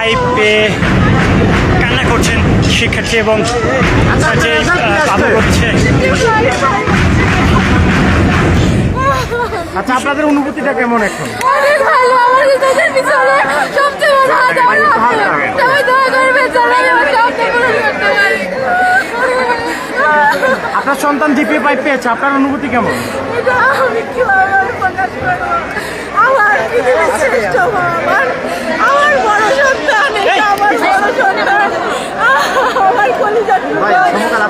Pipe পেয়ে কান্না করছেন শিক্ষার্থী এবং যে করছে। আচ্ছা আপনাদের অনুভূতিটা কেমন এখন? অনেক ভালো আমার তোদের পিছনে সবচেয়ে বড় হাত আমার সবাই দয়া করে বেচারা আমার সবচেয়ে পূরণ করতে পারি আপনার সন্তান জিপিএ পাইপ পেয়েছে আপনার অনুভূতি কেমন? এটা আমি কীভাবে প্রকাশ করব? আমার পৃথিবীর শ্রেষ্ঠ আমার আমার বড় সন্তান এটা আমার বড় সন্তান আমার কলিজার টুকরো। এটা তাকে বলে বোঝানো যাবে না। এটা